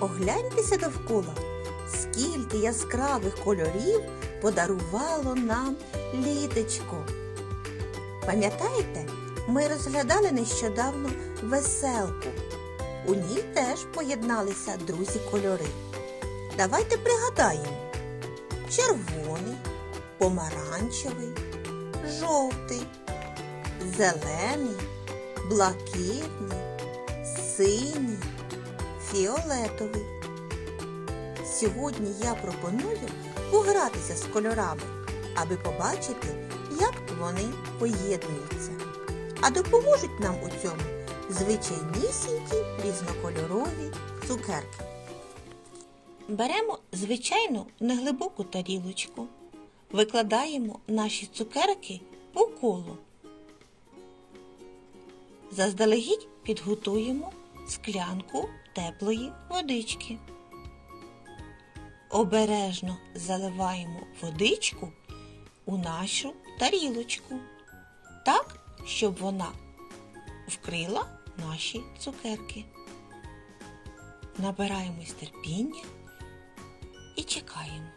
Огляньтеся довкола, скільки яскравих кольорів подарувало нам літочко. Пам'ятаєте, ми розглядали нещодавно веселку. У ній теж поєдналися друзі кольори. Давайте пригадаємо: червоний, помаранчевий, жовтий, зелений, блакитний, синій, фіолетовий. Сьогодні я пропоную погратися з кольорами, аби побачити, як вони поєднуються. А допоможуть нам у цьому звичайнісінькі різнокольорові цукерки. Беремо звичайну неглибоку тарілочку, викладаємо наші цукерки по колу. Заздалегідь підготуємо склянку теплої водички. Обережно заливаємо водичку у нашу тарілочку, так, щоб вона вкрила наші цукерки. Набираємось терпіння і чекаємо.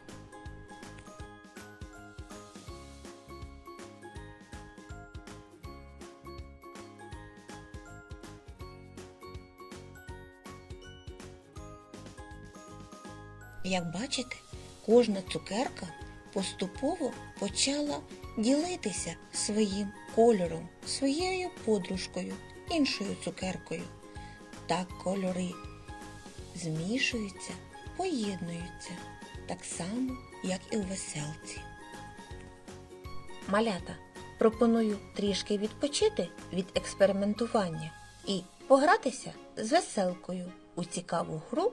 Як бачите, кожна цукерка поступово почала ділитися своїм кольором, своєю подружкою, іншою цукеркою. Так кольори змішуються, поєднуються, так само, як і у веселці. Малята, пропоную трішки відпочити від експериментування і погратися з веселкою у цікаву гру,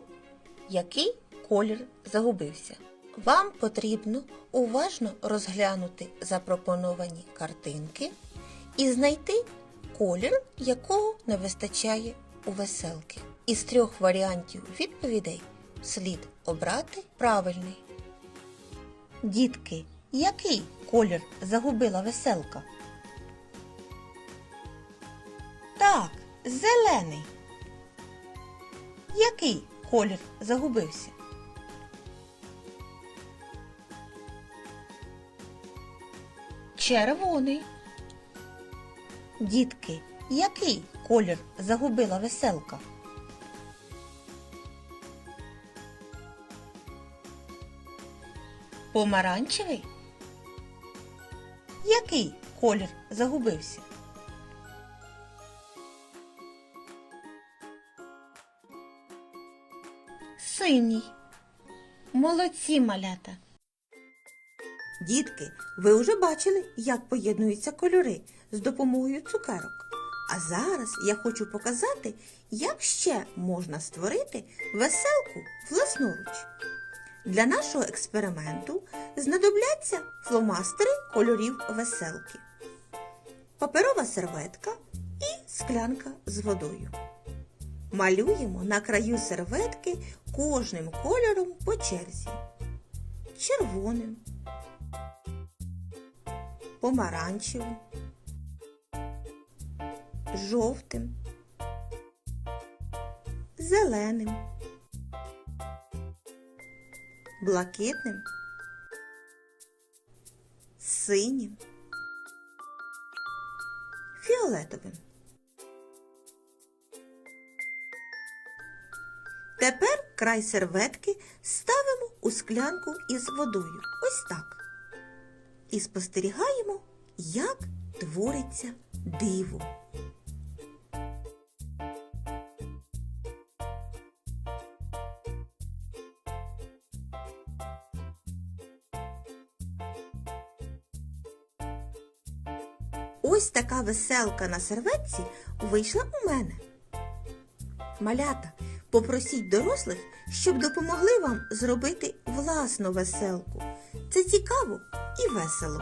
який колір загубився. Вам потрібно уважно розглянути запропоновані картинки і знайти колір, якого не вистачає у веселки. Із трьох варіантів відповідей слід обрати правильний. Дітки, який колір загубила веселка? Так, зелений. Який колір загубився? Червоний. Дітки, який колір загубила веселка? Помаранчевий? Який колір загубився? Синій. Молодці малята. Дітки, ви вже бачили, як поєднуються кольори з допомогою цукерок. А зараз я хочу показати, як ще можна створити веселку власноруч. Для нашого експерименту знадобляться фломастери кольорів веселки, паперова серветка і склянка з водою. Малюємо на краю серветки кожним кольором по черзі. Червоним, помаранчевим, жовтим, зеленим, блакитним, синім, фіолетовим. Тепер край серветки ставимо у склянку із водою. Ось так. І спостерігаємо, як твориться диво. Ось така веселка на серветці вийшла у мене. Малята, попросіть дорослих, щоб допомогли вам зробити власну веселку. Це цікаво і весело.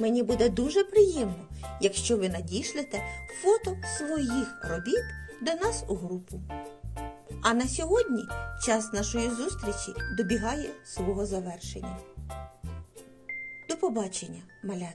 Мені буде дуже приємно, якщо ви надішлете фото своїх робіт до нас у групу. А на сьогодні час нашої зустрічі добігає свого завершення. До побачення, малята!